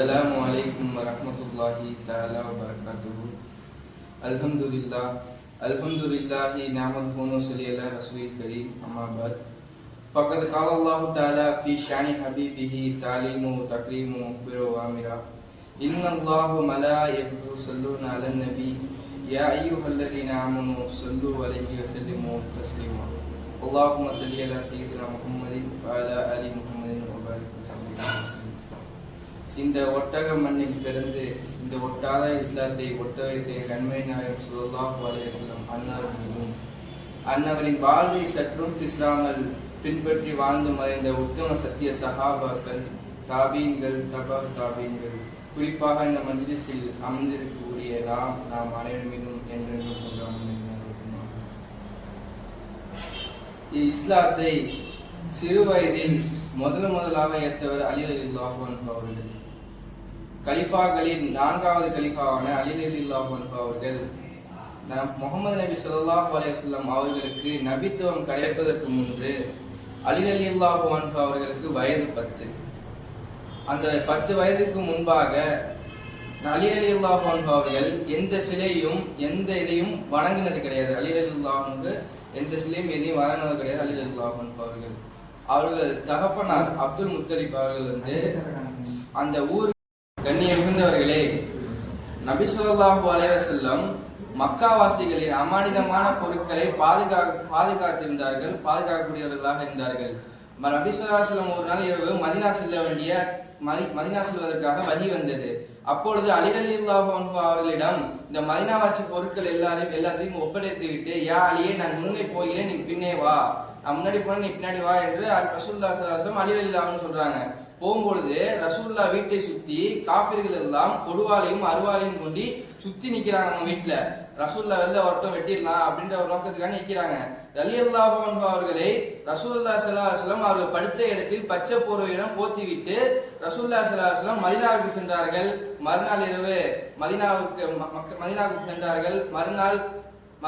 السلام عليكم ورحمة الله تعالى وبركاته. الحمد لله الحمد لله نعمده ونصلي على رسول الكريم أما بعد. فقد قال الله تعالى في شأن حبيبه تعليم وتكريم ومخبر وامرا إن الله وملائكته يصلون على النبي. يا أيها الذين آمنوا صلوا عليه وسلموا تسليما. اللهم صل على سيدنا محمد وعلى آل محمد இந்த ஒட்டக மண்ணில் பிறந்து இந்த ஒட்டாத இஸ்லாத்தை ஒட்ட வைத்த கண்மை நாயர் சுல்லாஹு அலையம் அன்னார் அன்னவரின் வாழ்வை சற்றும் இஸ்லாமல் பின்பற்றி வாழ்ந்து மறைந்த உத்தம சத்திய சகாபாக்கள் தாபீன்கள் தபா தாபீன்கள் குறிப்பாக இந்த மந்திரிசில் அமர்ந்திருக்கக்கூடிய நாம் நாம் அனைவரும் மீதும் என்றென்றும் கொண்டாடும் இஸ்லாத்தை சிறு வயதில் முதல் முதலாக ஏற்றவர் அலி அலில்லாஹு அவர்கள். கலிஃபாக்களின் நான்காவது கலிஃபாவான அலி அலில்லாஹு அவர்கள் முகமது நபி ஸல்லல்லாஹு அலைஹி அவர்களுக்கு நபித்துவம் கிடைப்பதற்கு முன்பு அலி அலில்லாஹு அவர்களுக்கு வயது பத்து. அந்த பத்து வயதுக்கு முன்பாக அலி அலி அல்லாஹு அன்ஹு அவர்கள் எந்த சிலையும் எந்த இதையும் வணங்கினது கிடையாது. அலி அலி அல்லாஹுக்கு எந்த சிலையும் எதையும் வணங்கினது கிடையாது அலி அலி அல்லாஹு அவர்கள். அவர்கள் தகப்பனார் அப்துல் முத்தலிப் அவர்கள் வந்து அந்த ஊர் கண்ணிய மிகுந்தவர்களே நபி ஸல்லல்லாஹு அலைஹி வஸல்லம் மக்காவாசிகளின் அமானிதமான பொருட்களை பாதுகா பாதுகாத்திருந்தார்கள் பாதுகாக்கக்கூடியவர்களாக இருந்தார்கள். ம- நபி ஒரு நாள் இரவு மதினா செல்ல வேண்டிய மதி மதினா செல்வதற்காக வழி வந்தது. அப்பொழுது அலிரலில்லாஹு அவர்களிடம் இந்த மதினாவாசி பொருட்கள் எல்லாரையும் எல்லாத்தையும் ஒப்படைத்து விட்டு யா அலியே நான் முன்னே போகிறேன் நீ பின்னே வா. நான் முன்னாடி போனேன் நீ பின்னாடி வா என்று ரசூல்லா சலாசம் அலிரலில்லாஹ்னு சொல்றாங்க. போகும்பொழுது ரசூல்லா வீட்டை சுத்தி காஃபிர்கள் எல்லாம் கொடுவாலையும் அருவாலையும் கொண்டு சுத்தி நிக்கிறாங்க அவங்க வீட்டுல ரசூல்லா வெளில வரட்டும் வெட்டிடலாம் அப்படின்ற ஒரு நோக்கத்துக்காக நிக்கிறாங்க. அலி அல்லாஹ் அவர்களை ரசூல்லா சலாஹலம் அவர்கள் படுத்த இடத்தில் பச்சை போர்வையிடம் போத்தி விட்டு ரசூல்லா சலாஹலம் மதினாவுக்கு சென்றார்கள். மறுநாள் இரவு மதினாவுக்கு மதினாவுக்கு சென்றார்கள். மறுநாள்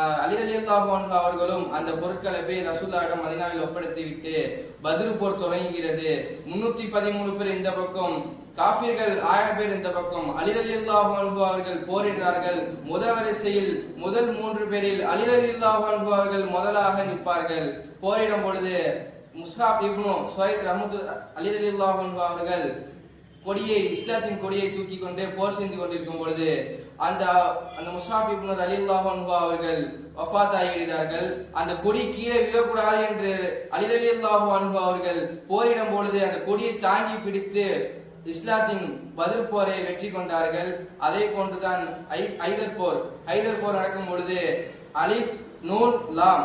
அலி அலி அல்லாஹ் அவர்களும் அந்த பொருட்களை போய் ரசூல்லாவிடம் மதினாவில் ஒப்படைத்து விட்டு பதில் போர் தொடங்குகிறது. முன்னூத்தி பதிமூணு பேர் இந்த பக்கம் காஃபிர்கள் ஆயிரம் பேர் இந்த பக்கம். அலி அலி அல்லாஹ் அவர்கள் போரிடுறார்கள் முதல் வரிசையில் முதல் மூன்று பேரில் அலி அலி அவர்கள் முதலாக நிற்பார்கள். போரிடும் பொழுது முஸ்ஹாப் இப்னு சுவைத் ரஹமது அலி அலி அல்லாஹ் அவர்கள் கொடியை இஸ்லாத்தின் கொடியை தூக்கி கொண்டு போர் செய்து கொண்டிருக்கும் பொழுது அந்த அந்த முஸ்ஹாப் இப்னு ரலியல்லாஹு அவர்கள் வஃபாத் ஆகிவிடுகிறார்கள் அந்த கொடி கீழே விழக்கூடாது என்று அலி ரலியல்லாஹு அன்பா அவர்கள் போரிடும் பொழுது அந்த கொடியை தாங்கி பிடித்து இஸ்லாத்தின் பதில் போரை வெற்றி கொண்டார்கள். அதே போன்றுதான் ஐ- ஐதர் போர். ஐதர் போர் நடக்கும் பொழுது அலிஃப் நூன் லாம்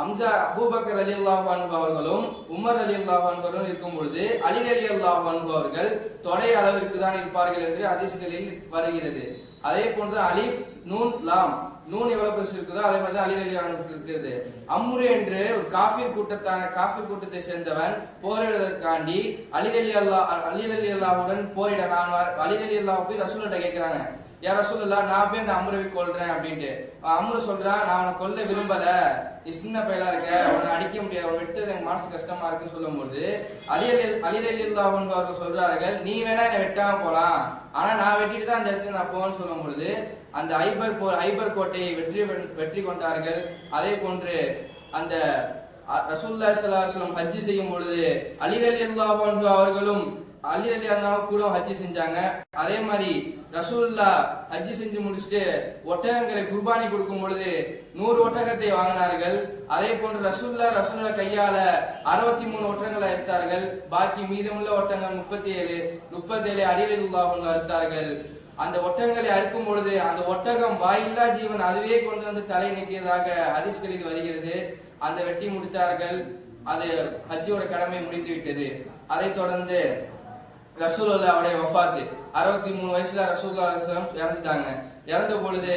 அம்ஜா அபூபக்கர் அலி அல்லாஹ் அவர்களும் உமர் அலி அல்லாஹ் அவர்களும் இருக்கும் பொழுது அலி அலி அல்லாஹ் அவர்கள் தொடை அளவிற்கு தான் இருப்பார்கள் என்று ஹதீஸ்களில் வருகிறது. அதே போன்று அலிஃப் நூன் லாம். நூன் எவ்வளவு பெருசு இருக்குதோ அதே மாதிரி அலி அலி அவர்களுக்கு இருக்கிறது. அம்ரு என்று ஒரு காஃபிர் கூட்டத்தான காஃபிர் கூட்டத்தை சேர்ந்தவன் போரிடுவதற்காண்டி அலி அலி அல்லாஹ் அலி அலி அல்லாவுடன் போரிட நான் அலி அலி அல்லாவுக்கு போய் கேட்கிறாங்க. யார் ரசூலுல்லா நான் போய் அந்த அம்ருவை கொள்றேன் அப்படின்ட்டு. அவன் அம்ரு சொல்றான் நான் அவனை கொல்ல விரும்பல. நீ சின்ன பையலா இருக்க. உன்னை அடிக்க முடியாது. அவன் விட்டு எனக்கு மனசு கஷ்டமா இருக்குன்னு சொல்லும்போது அலி அலி அலி அவர்கள் சொல்றார்கள் நீ வேணா என்னை வெட்டாம போலாம். ஆனா நான் வெட்டிட்டு தான் அந்த இடத்துல நான் போவேன்னு சொல்லும் பொழுது அந்த ஐபர் போர் ஐபர் கோட்டையை வெற்றி வெற்றி கொண்டார்கள். அதே போன்று அந்த ரசூல்லா ரசூலுல்லாஹி ஹஜ்ஜி செய்யும் பொழுது அலி ரலியல்லாஹு அவர்களும் அலி அலி அண்ணாவும் கூட ஹஜ் செஞ்சாங்க. அதே மாதிரி ரசூல்லா ஹஜ் செஞ்சு முடிச்சுட்டு ஒட்டகங்களை குர்பானி கொடுக்கும் பொழுது நூறு ஒட்டகத்தை வாங்கினார்கள். அதே போன்று ரசூல்லா ரசூல்லா கையால அறுபத்தி மூணு ஒட்டகங்களை அறுத்தார்கள். பாக்கி மீதமுள்ள ஒட்டகங்கள் முப்பத்தி ஏழு முப்பத்தி ஏழு அலிரலுல்லாஹ் அறுத்தார்கள். அந்த ஒட்டகங்களை அறுக்கும் பொழுது அந்த ஒட்டகம் வாயில்லா ஜீவன் அதுவே கொண்டு வந்து தலை நீட்டியதாக ஹதீஸ்களில் வருகிறது. அந்த வெட்டி முடித்தார்கள். அது ஹஜ்ஜோட கடமை முடிந்து விட்டது அதைத் தொடர்ந்து ரசூலுல்லாவுடைய வஃபாத்து. அறுபத்தி மூணு வயசுல ரசூல்லா இறந்துட்டாங்க. இறந்த பொழுது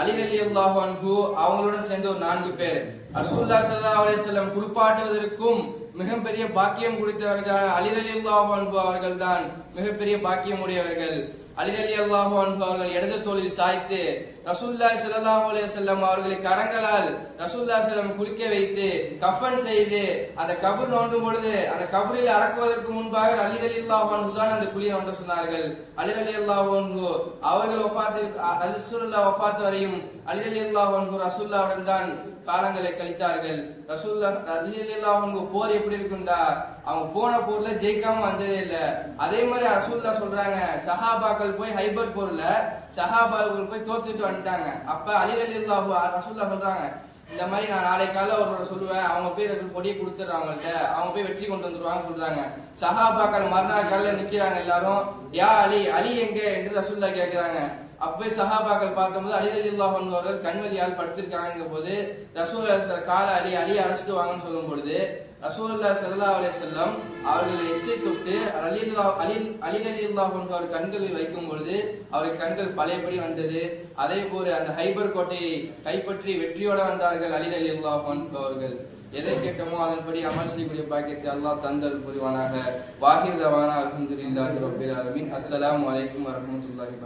அலி அலி அல்லாஹு அவங்களோட அவங்களுடன் சேர்ந்து ஒரு நான்கு பேர். ரசூல்லா சல்லா அலி செல்லம் குளிப்பாட்டுவதற்கும் மிகப்பெரிய பாக்கியம் கொடுத்தவர்கள் அலி அலி அல்லாஹு அவர்கள் தான் மிகப்பெரிய பாக்கியம் உடையவர்கள். அலி அலி அன்பு அவர்கள் இடது தோளில் சாய்த்து ரசூல்லா ஸல்லல்லாஹு அலைஹி வஸல்லம் அவர்களை கரங்களால் ரசூல்லா செல்லம் குளிக்க வைத்து கஃபன் செய்து அந்த கபர் நோண்டும் பொழுது அந்த கபரில் அடக்குவதற்கு முன்பாக அலி ரலியல்லாஹு அன்ஹு தான் அந்த குளியை நோண்ட சொன்னார்கள். அலி ரலியல்லாஹு அன்ஹு அவர்கள் வஃபாத்திற்கு ரசூல்லா ஒஃபாத்து வரையும் அலி ரலியல்லாஹு அன்ஹு ரசூலுல்லாஹுடன் தான் காலங்களை கழித்தார்கள். ரசூல்லா அவங்க போர் எப்படி இருக்குண்டா அவங்க போன போர்ல ஜெயிக்காம வந்ததே இல்ல. அதே மாதிரி ரசூல்லா சொல்றாங்க சஹாபாக்கள் போய் ஹைபர் போர்ல சஹாபாக்கள் போய் தோத்துட்டு வந்துட்டாங்க. அப்ப அலி அலி ரசூல்லா சொல்றாங்க இந்த மாதிரி நான் நாளை காலைல ஒரு சொல்லுவேன் அவங்க போய் எனக்கு கொடியை கொடுத்துட்றாங்க அவங்கள்ட்ட. அவங்க போய் வெற்றி கொண்டு வந்துருவாங்க சொல்றாங்க. சஹாபாக்கள் மறுநாள் காலையில் நிற்கிறாங்க எல்லாரும் யா அலி அலி எங்க? என்று ரசூல்லா கேக்குறாங்க. அப்போ சஹாபாக்கள் பார்க்கும்போது அலி அலி அவர்கள் கண்வழியால் படுத்திருக்காங்க போது ரசூல் கால அலி அலி அழைச்சிட்டு வாங்கன்னு சொல்லும் பொழுது ரசூல்லா சல்லா அலே செல்லம் அவர்களை எச்சை தொட்டு அலில் அலி அலி அலி அவர் கண்களில் வைக்கும் பொழுது அவருக்கு கண்கள் பழையபடி வந்தது. அதே போல அந்த ஹைபர் கோட்டையை கைப்பற்றி வெற்றியோட வந்தார்கள் அலி அலி அவர்கள் எதை கேட்டோமோ அதன்படி அமல் செய்யக்கூடிய பாக்கியத்தை அல்லாஹ் தந்தல் புரிவானாக. வாஹிர் தவானா அல்ஹம்துலில்லாஹி ரப்பில் ஆலமீன். அஸ்ஸலாமு அலைக்கும் வரஹ்மத்துல்லாஹி